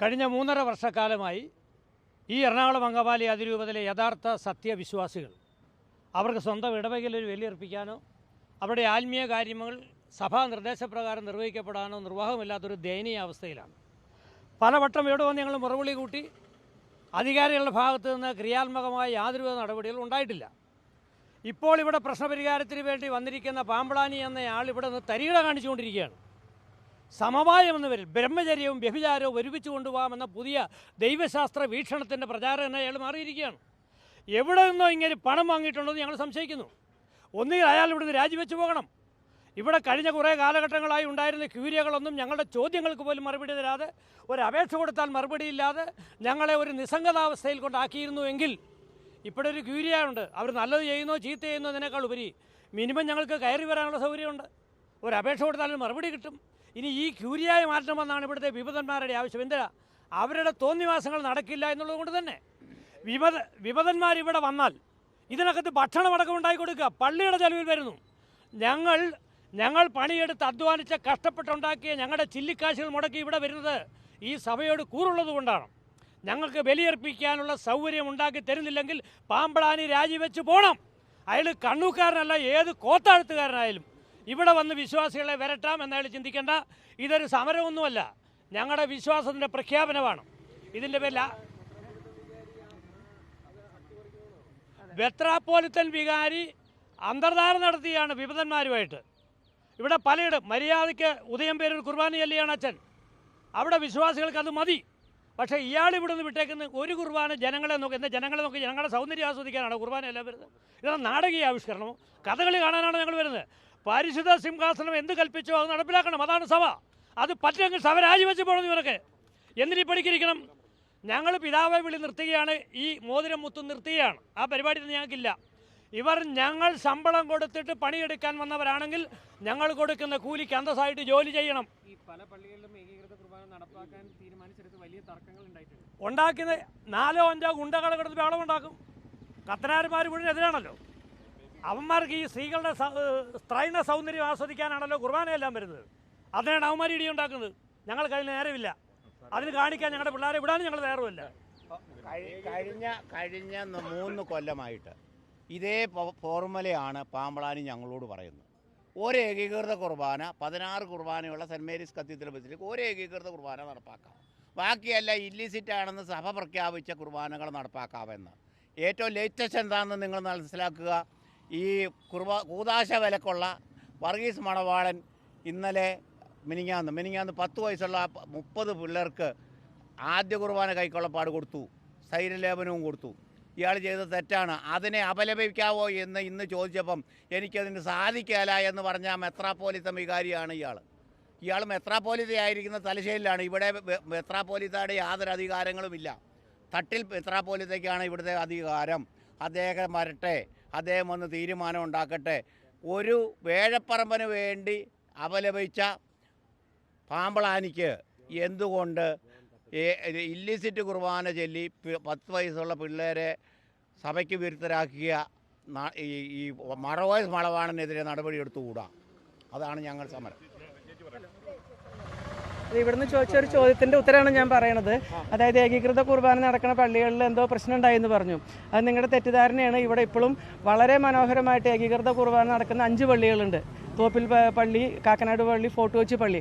കഴിഞ്ഞ മൂന്നര വർഷക്കാലമായി ഈ എറണാകുളം അങ്കമാലി അതിരൂപതയിലെ യഥാർത്ഥ സത്യവിശ്വാസികൾ. അവർക്ക് സ്വന്തം ഇടവകയിൽ വെല്ലിയർപ്പിക്കാനോ അവരുടെ ആത്മീയ കാര്യങ്ങൾ സഭാ നിർദ്ദേശപ്രകാരം നിർവഹിക്കപ്പെടാനോ നിർവാഹമില്ലാത്തൊരു ദയനീയ അവസ്ഥയിലാണ്. പലവട്ടം ഇവിടെ വന്ന് ഞങ്ങൾ മുറവിളി കൂട്ടി അധികാരികളുടെ ഭാഗത്തു നിന്ന് ക്രിയാത്മകമായ യാതൊരു നടപടികളും ഉണ്ടായിട്ടില്ല. ഇപ്പോൾ ഇവിടെ പ്രശ്നപരിഹാരത്തിന് വേണ്ടി വന്നിരിക്കുന്ന പാമ്പളാനി എന്നയാൾ ഇവിടെ നിന്ന് തരികിട കാണിച്ചുകൊണ്ടിരിക്കുകയാണ്. സമവായം എന്ന പേരിൽ ബ്രഹ്മചര്യവും വ്യഭിചാരവും ഒരുമിച്ച് കൊണ്ടുപോകാമെന്ന പുതിയ ദൈവശാസ്ത്ര വീക്ഷണത്തിന്റെ പ്രചാരണ അയാൾ മാറിയിരിക്കുകയാണ്. എവിടെ നിന്നോ ഇങ്ങനെ പണം വാങ്ങിയിട്ടുണ്ടെന്ന് ഞങ്ങൾ സംശയിക്കുന്നു. ഒന്നുകിൽ അയാൾ ഇവിടുന്ന് രാജിവെച്ച് പോകണം. ഇവിടെ കഴിഞ്ഞ കുറേ കാലഘട്ടങ്ങളായി ഉണ്ടായിരുന്ന ക്യൂരിയകളൊന്നും ഞങ്ങളുടെ ചോദ്യങ്ങൾക്ക് പോലും മറുപടി തരാതെ ഒരു അപേക്ഷ കൊടുത്താൽ മറുപടിയില്ലാതെ ഞങ്ങളെ ഒരു നിസ്സംഗതാവസ്ഥയിൽ കൊണ്ടാക്കിയിരുന്നുവെങ്കിൽ ഇവിടെ ഒരു ക്യൂരിയായുണ്ട്. അവർ നല്ലത് ചെയ്യുന്നോ ചീത്ത ചെയ്യുന്നോ അതിനേക്കാൾ ഉപരി മിനിമം ഞങ്ങൾക്ക് കയറി വരാനുള്ള സൗകര്യമുണ്ട്. ഒരു അപേക്ഷ കൊടുത്താലും മറുപടി കിട്ടും. ഇനി ഈ ക്യൂരിയായ മാറ്റമെന്നാണ് ഇവിടുത്തെ വിപതന്മാരുടെ ആവശ്യം. എന്തിനാ? അവരുടെ തോന്നിവാസങ്ങൾ നടക്കില്ല എന്നുള്ളത് കൊണ്ട് തന്നെ. വിപത വിപതന്മാർ ഇവിടെ വന്നാൽ ഇതിനകത്ത് ഭക്ഷണമടക്കം ഉണ്ടാക്കി കൊടുക്കുക. പള്ളിയുടെ ചെലവിൽ വരുന്നു. ഞങ്ങൾ ഞങ്ങൾ പണിയെടുത്ത് അധ്വാനിച്ച് കഷ്ടപ്പെട്ടുണ്ടാക്കിയ ഞങ്ങളുടെ ചില്ലിക്കാശുകൾ മുടക്കി ഇവിടെ വരുന്നത് ഈ സഭയോട് കൂറുള്ളത് കൊണ്ടാണ്. ഞങ്ങൾക്ക് ബലിയർപ്പിക്കാനുള്ള സൗകര്യം ഉണ്ടാക്കി തരുന്നില്ലെങ്കിൽ പാമ്പളാനി രാജിവെച്ച് പോകണം അയാൾ കണ്ണൂക്കാരനല്ല ഏത് കോത്താഴ്ത്തുകാരനായാലും. ഇവിടെ വന്ന് വിശ്വാസികളെ വരട്ടാം എന്നയാൾ ചിന്തിക്കേണ്ട. ഇതൊരു സമരമൊന്നുമല്ല. ഞങ്ങളുടെ വിശ്വാസത്തിന്റെ പ്രഖ്യാപനമാണ്. ഇതിന്റെ പേരിൽ വെത്രാപ്പോലിത്തൻ വികാരി അന്തർധാര നടത്തിയാണ് വിപതന്മാരുമായിട്ട് ഇവിടെ പലയിടം മര്യാദയ്ക്ക് ഉദയം പേരിൽ കുർബാന ചൊല്ലിയാണ് അച്ഛൻ. അവിടെ വിശ്വാസികൾക്ക് അത് മതി. പക്ഷേ ഇയാൾ ഇവിടെ നിന്ന് വിട്ടേക്കുന്ന ഒരു കുർബാന ജനങ്ങളെ നോക്കി എന്താ ജനങ്ങളെ നോക്കി ഞങ്ങളുടെ സൗന്ദര്യം ആസ്വദിക്കാനാണോ കുർബാന എല്ലാം വരുന്നത്? ഇതാണ് നാടകീയ ആവിഷ്കരണമോ കഥകളി കാണാനാണോ ഞങ്ങൾ വരുന്നത്? പരിശുദ്ധ സിംഹാസനം എന്ത് കൽപ്പിച്ചോ അത് നടപ്പിലാക്കണം. അതാണ് സഭ. അത് പറ്റുമെങ്കിൽ സഭ രാജിവെച്ച് പോകണം ഇവരൊക്കെ. എന്തിനീ പഠിക്കിരിക്കണം ഞങ്ങൾ പിതാവെ വിളി നിർത്തുകയാണ്. ഈ മോതിരം മുത്തു നിർത്തുകയാണ്. ആ പരിപാടി തന്നെ ഞങ്ങൾക്കില്ല. ഇവർ ഞങ്ങൾ ശമ്പളം കൊടുത്തിട്ട് പണിയെടുക്കാൻ വന്നവരാണെങ്കിൽ ഞങ്ങൾ കൊടുക്കുന്ന കൂലിക്ക് അന്തസ്സായിട്ട് ജോലി ചെയ്യണം. ഈ പല പള്ളികളിലും ഏകീകൃത കുർബാന നടപ്പാക്കാൻ തീരുമാനിച്ചെടുത്ത് വലിയ തർക്കങ്ങൾ ഉണ്ടായിട്ടുണ്ട്. ഉണ്ടാക്കുന്ന നാലോ അഞ്ചോ ഗുണ്ടകളെ കിടന്ന് ബഹളം ഉണ്ടാക്കും. കത്തനാരന്മാർ മുഴുവൻ എതിരാണല്ലോ. അവന്മാർക്ക് ഈ സ്ത്രീകളുടെ സ്ത്രൈണ സൗന്ദര്യം ആസ്വദിക്കാനാണല്ലോ കുർബാനയെല്ലാം വരുന്നത്. അതിനാണ് അവന്മാർ ഇടി ഉണ്ടാക്കുന്നത്. ഞങ്ങൾക്ക് അതിന് നേരമില്ല. അതിന് കാണിക്കാൻ ഞങ്ങളുടെ പിള്ളേരെ വിടാനും ഞങ്ങൾ നേരമില്ല കഴി- കഴിഞ്ഞ കഴിഞ്ഞ മൂന്ന് കൊല്ലമായിട്ട് ഇതേ ഫോർമുലയാണ് പാമ്പളാനി ഞങ്ങളോട് പറയുന്നത്. ഒരു ഏകീകൃത കുർബാന പതിനാറ് കുർബാനയുള്ള സെന്റ് മേരീസ് കത്തീഡ്രൽ ബസിലേക്ക് ഒരു ഏകീകൃത കുർബാന നടപ്പാക്കാം. ബാക്കിയല്ല ഇല്ലിസിറ്റ് ആണെന്ന് സഭ പ്രഖ്യാപിച്ച കുർബാനകൾ നടപ്പാക്കാമെന്ന്. ഏറ്റവും ലേറ്റസ്റ്റ് എന്താണെന്ന് നിങ്ങൾ മനസ്സിലാക്കുക? ഈ കുർബാ കൂതാശ വിലക്കുള്ള വർഗീസ് മണവാളൻ ഇന്നലെ മിനിങ്ങാന്ന് മിനിങ്ങാന്ന് പത്ത് വയസ്സുള്ള മുപ്പത് പിള്ളേർക്ക് ആദ്യ കുർബാന കൈക്കൊള്ളപ്പാട് കൊടുത്തു. സ്ഥൈര്യലേപനവും കൊടുത്തു. ഇയാൾ ചെയ്ത തെറ്റാണ്. അതിനെ അപലപിക്കാവോ എന്ന് ഇന്ന് ചോദിച്ചപ്പം എനിക്കതിന് സാധിക്കല എന്ന് പറഞ്ഞ മെത്രാപ്പോലിത്ത വികാരിയാണ് ഇയാൾ ഇയാൾ മെത്രാപ്പോലിത്തയായിരിക്കുന്ന തലശ്ശേരിയിലാണ്. ഇവിടെ മെത്രാപ്പോലിത്തയുടെ യാതൊരു അധികാരങ്ങളുമില്ല തട്ടിൽ മെത്രാപ്പോലിത്തയ്ക്കാണ് ഇവിടുത്തെ അധികാരം. അദ്ദേഹം വരട്ടെ. അദ്ദേഹം ഒന്ന് തീരുമാനം ഉണ്ടാക്കട്ടെ. ഒരു വേഴപ്പറമ്പന് വേണ്ടി അപലപിച്ച പാമ്പളാനിക്ക് എന്തുകൊണ്ട് ഇല്ലിസിറ്റ് കുർബാന ചൊല്ലി പത്ത് വയസ്സുള്ള പിള്ളേരെ സഭയ്ക്ക് വിരുദ്ധരാക്കിയ ഈ മറവോയ്സ് മളവാണനെതിരെ നടപടിയെടുത്തുകൂടാ. അതാണ് ഞങ്ങൾ സമരം. ഇവിടുന്ന് ചോദിച്ച ഒരു ചോദ്യത്തിന്റെ ഉത്തരമാണ് ഞാൻ പറയണത്. അതായത് ഏകീകൃത കുർബാന നടക്കുന്ന പള്ളികളിൽ എന്തോ പ്രശ്നം ഉണ്ടായെന്ന് പറഞ്ഞു. അത് നിങ്ങളുടെ തെറ്റിദ്ധാരണയാണ്. ഇവിടെ ഇപ്പോഴും വളരെ മനോഹരമായിട്ട് ഏകീകൃത കുർബാന നടക്കുന്ന അഞ്ച് പള്ളികളുണ്ട്. തോപ്പിൽ പള്ളി കാക്കനാട് പള്ളി ഫോർട്ട് കൊച്ചി പള്ളി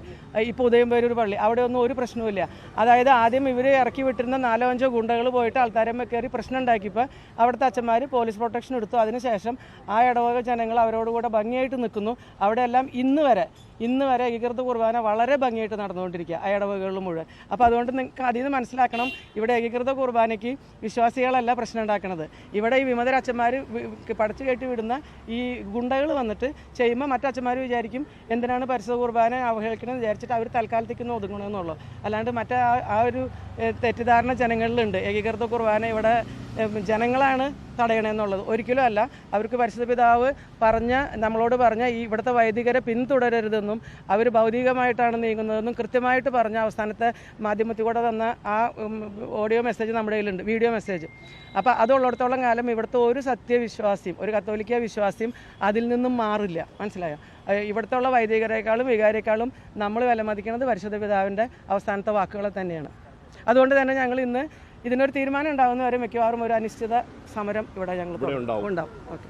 ഇപ്പോൾ ഉദയം പേരൂർ പള്ളി. അവിടെ ഒന്നും ഒരു പ്രശ്നവുമില്ല അതായത് ആദ്യം ഇവർ ഇറക്കി വിട്ടിരുന്ന നാലോ അഞ്ചോ ഗുണ്ടകൾ പോയിട്ട് ആൾക്കാരമ്മ കയറി പ്രശ്നം ഉണ്ടാക്കിയപ്പോൾ അവിടുത്തെ അച്ഛന്മാർ പോലീസ് പ്രൊട്ടക്ഷൻ എടുത്തു. അതിനുശേഷം ആ ഇടവക ജനങ്ങൾ അവരോടുകൂടെ ഭംഗിയായിട്ട് നിൽക്കുന്നു. അവിടെയെല്ലാം ഇന്ന് വരെ ഇന്ന് വരെ ഏകീകൃത കുർബാന വളരെ ഭംഗിയായിട്ട് നടന്നുകൊണ്ടിരിക്കുക ആ ഇടവകകളിൽ മുഴുവൻ. അപ്പോൾ അതുകൊണ്ട് നിങ്ങൾക്ക് അതിൽ നിന്ന് മനസ്സിലാക്കണം ഇവിടെ ഏകീകൃത കുർബാനയ്ക്ക് വിശ്വാസികളല്ല പ്രശ്നം ഉണ്ടാക്കുന്നത് ഇവിടെ ഈ വിമതരച്ഛന്മാർ പഠിച്ചു കയറ്റി വിടുന്ന ഈ ഗുണ്ടകൾ വന്നിട്ട് ചെയ്യുമ്പോൾ മറ്റച്ഛന്മാർ വിചാരിക്കും എന്തിനാണ് പരിശുദ്ധ കുർബാന അവഹേളിക്കണമെന്ന് വിചാരിച്ചിട്ട് അവർ തൽക്കാലത്തേക്ക് ഒന്ന് ഒതുങ്ങണമെന്നുള്ളൂ അല്ലാണ്ട് മറ്റേ ആ ഒരു തെറ്റിദ്ധാരണ ജനങ്ങളിലുണ്ട്. ഏകീകൃത കുർബാന ഇവിടെ ജനങ്ങളാണ് തടയണമെന്നുള്ളത്. ഒരിക്കലും അല്ല. അവർക്ക് പരിശുദ്ധ പിതാവ് പറഞ്ഞ നമ്മളോട് പറഞ്ഞ ഈ ഇവിടുത്തെ വൈദികരെ പിന്തുടരരുതെന്നും അവർ ഭൗതികമായിട്ടാണ് നീങ്ങുന്നതെന്നും കൃത്യമായിട്ട് പറഞ്ഞ അവസാനത്തെ മാധ്യമത്തിൽ കൂടെ തന്ന ആ ഓഡിയോ മെസ്സേജ് നമ്മുടെ കയ്യിലുണ്ട്. Video message. അപ്പോൾ അതുള്ളിടത്തോളം കാലം ഇവിടുത്തെ ഒരു സത്യവിശ്വാസിയും ഒരു കത്തോലിക്ക വിശ്വാസിയും അതിൽ നിന്നും മാറില്ല. മനസ്സിലായോ? ഇവിടുത്തെ ഉള്ള വൈദികരെക്കാളും വികാരേക്കാളും നമ്മൾ വിലമതിക്കുന്നത് പരിശുദ്ധ പിതാവിന്റെ അവസാനത്തെ വാക്കുകളെ തന്നെയാണ്. അതുകൊണ്ട് തന്നെ ഞങ്ങൾ ഇന്ന് ഇതിനൊരു തീരുമാനം ഉണ്ടാകുന്നവരെ മിക്കവാറും ഒരു അനിശ്ചിത സമരം ഇവിടെ ഞങ്ങൾ. ഉണ്ടാവും. ഓക്കെ